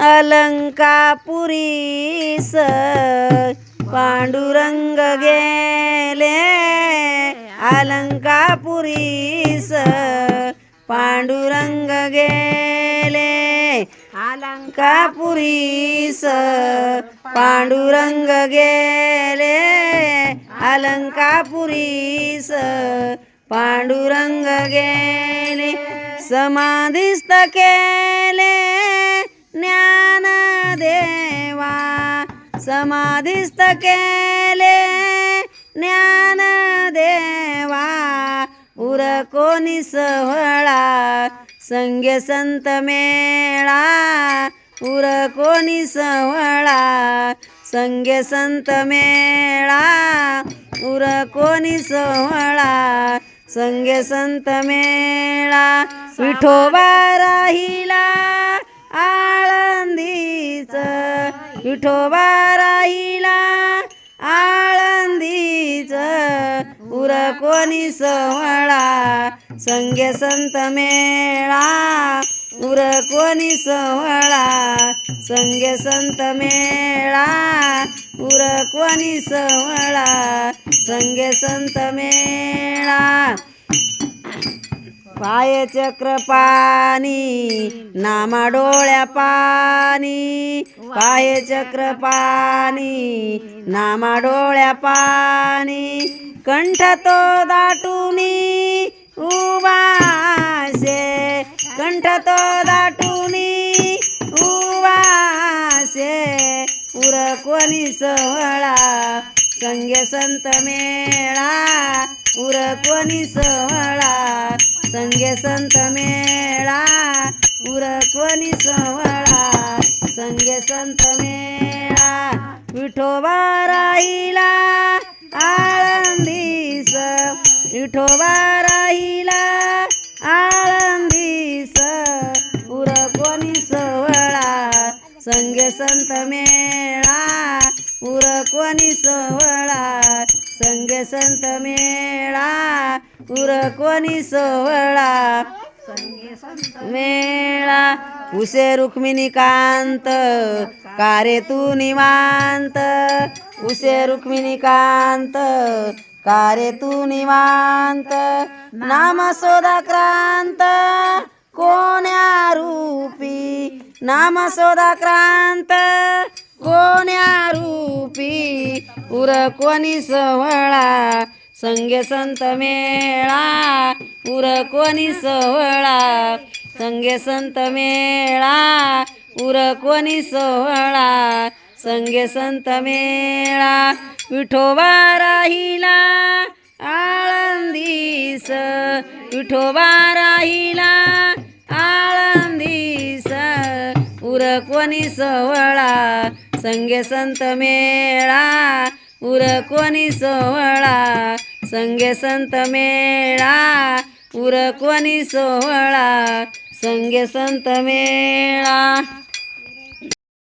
अलंकापुरीस पांडुरंग गेले. अलंकापुरीस पांडुरंग गेले. अलंकापुरीस पांडुरंग गेले. अलंकापुरीस पांडुरंग गेले. समाधिस्थ केले. ज्ञानदेवा समाधिस्थ केले. ज्ञानदेवा उर कोणी सवळा संगे संत मेळा. उर कोणी सवळा संगे संत मेळा. उर कोणी सोहळा संगे संत मेळा. विठोबा राहिला विठोबा राहिला आळंदीच. उर कोणी सवळा संगे संत मेळा. उर कोणी सवळा संगे संत मेळा. उर कोणी सवळा संगे संत मेळा. पाय चक्र पाणी नामा डोळ्या पाणी. पाय चक्र पाणी नामा डोळ्या पाणी. कंठ तो दाटुनी उवासे कंठ तो दाटुनी उवासे उर कोणी सवळा संगे संत मेळा. पुर कोणी सवळा संगे संत मेळा उरकवणी सवळा संगे संत मेळा विठोबा राहिला आळंदीस. विठोबा राहिला आळंदीस. उरकवणी सवळा संगे संत मेळा उरकवणी सवळा संगे संत मेळा उर कोणी सोहळा? मेळा. उसे रुक्मिणी कांत कारे तू निवांत? उसे रुक्मिणी कांत कारे तू निवांत? नाम सोदा क्रांत कोण्या रूपी? नाम सोदा क्रांत कोण्या रूपी? उर कोणी सवळा संगे संत मेळा उर कोणी सोहळा. संगे संत मेळा उर कोणी सोहळा. संगे संत मेळा विठोबा राहिला आळंदीस. विठोबा राहिला आळंदीस. उर कोणी सोहळा. संगे संत मेळा उर कोणी सोहळा. संगे संत मेळा उर सोहळा. संगे संत मेळा.